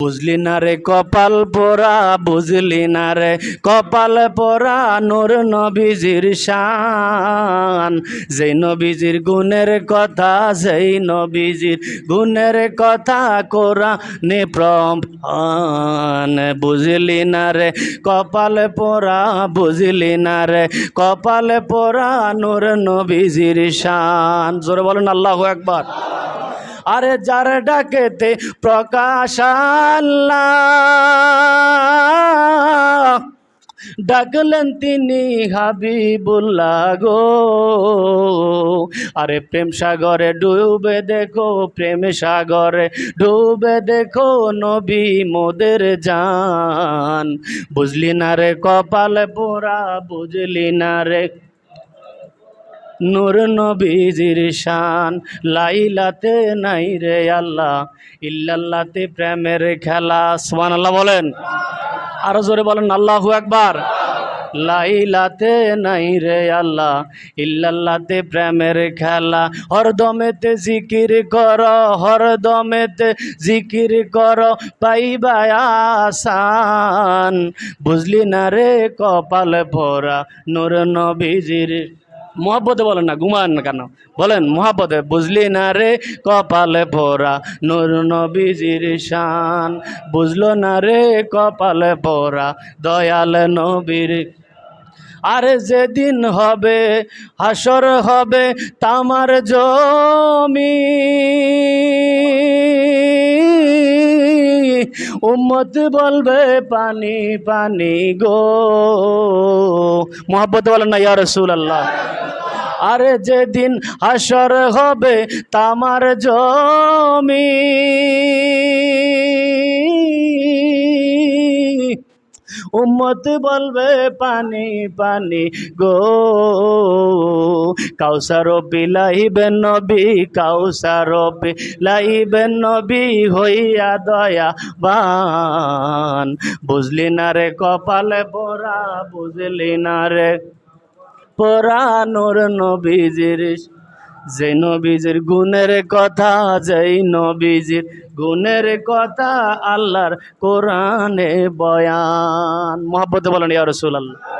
বুঝলি না রে কপাল পোড়া, বুঝলি না রে কপাল পোড়া নূর নবীজির শান। যেই নবীজির গুণের কথা, যেই নবীজির গুণের কথা কোরা নে প্রমাণ বুঝলি না রে কপাল পোড়া, বুঝলি না রে কপাল পোড়া নূর নবীজির শান। জোরে বলেন আল্লাহ একবার আরে যার ডাকেতে প্রকাশ ডাকলেন তিনি হাবিবুল্লাহ গো। আরে প্রেম সাগরে ডুবে দেখো, প্রেম সাগরে ডুবে দেখো নবী মোদের জান। বুঝলি না রে কপাল পোড়া, বুঝলি না রে নূর নবীজির শান। লাইলাতে নাই রে আল্লাহ, ইল্লাল্লাতে প্রেমের খেলা। সুবহান আল্লাহ বলেন। আরও জোরে বলেন, আল্লাহু একবার লাইলাতে নাই রে আল্লাহ, ইল্লাল্লাতে প্রেমের খেলা। হরদমেতে জিকির কর হরদমেতে জিকির কর, পাইবা বুঝলি না রে কপাল ভরা নূর নবীজির মহাব্বতে বলেন না, ঘুমান না কেন? বলেন, মহাব্বতে বুঝলি না রে কপালে ভোরা, নুর নবীজির শান। বুঝলো না রে কপালে ভোরা, দয়াল নবীর। আরে যেদিন হবে, হাসর হবে তামার জমি। উম্মত বলবে, পানি পানি গো। মোহাব্বত বলেন না, ইয়া রসুল আল্লাহ আরে যেদিন হাসর হবে, তামার জমি। উম্মত বলবে, পানি পানি গো। কাউসার বিলাইবেন নবী, কাউসার বিলাইবেন নবী হইয়া দয়া বান বুঝলি না রে কপালে পরা বুঝলি না রে পরানোর নবীজির যে নবীজির গুণের কথা, যেই নবীজির গুণের কথা আল্লাহর কোরআনে বয়ান। মোহাব্বতে বলেন, ইয়া রাসূলুল্লাহ।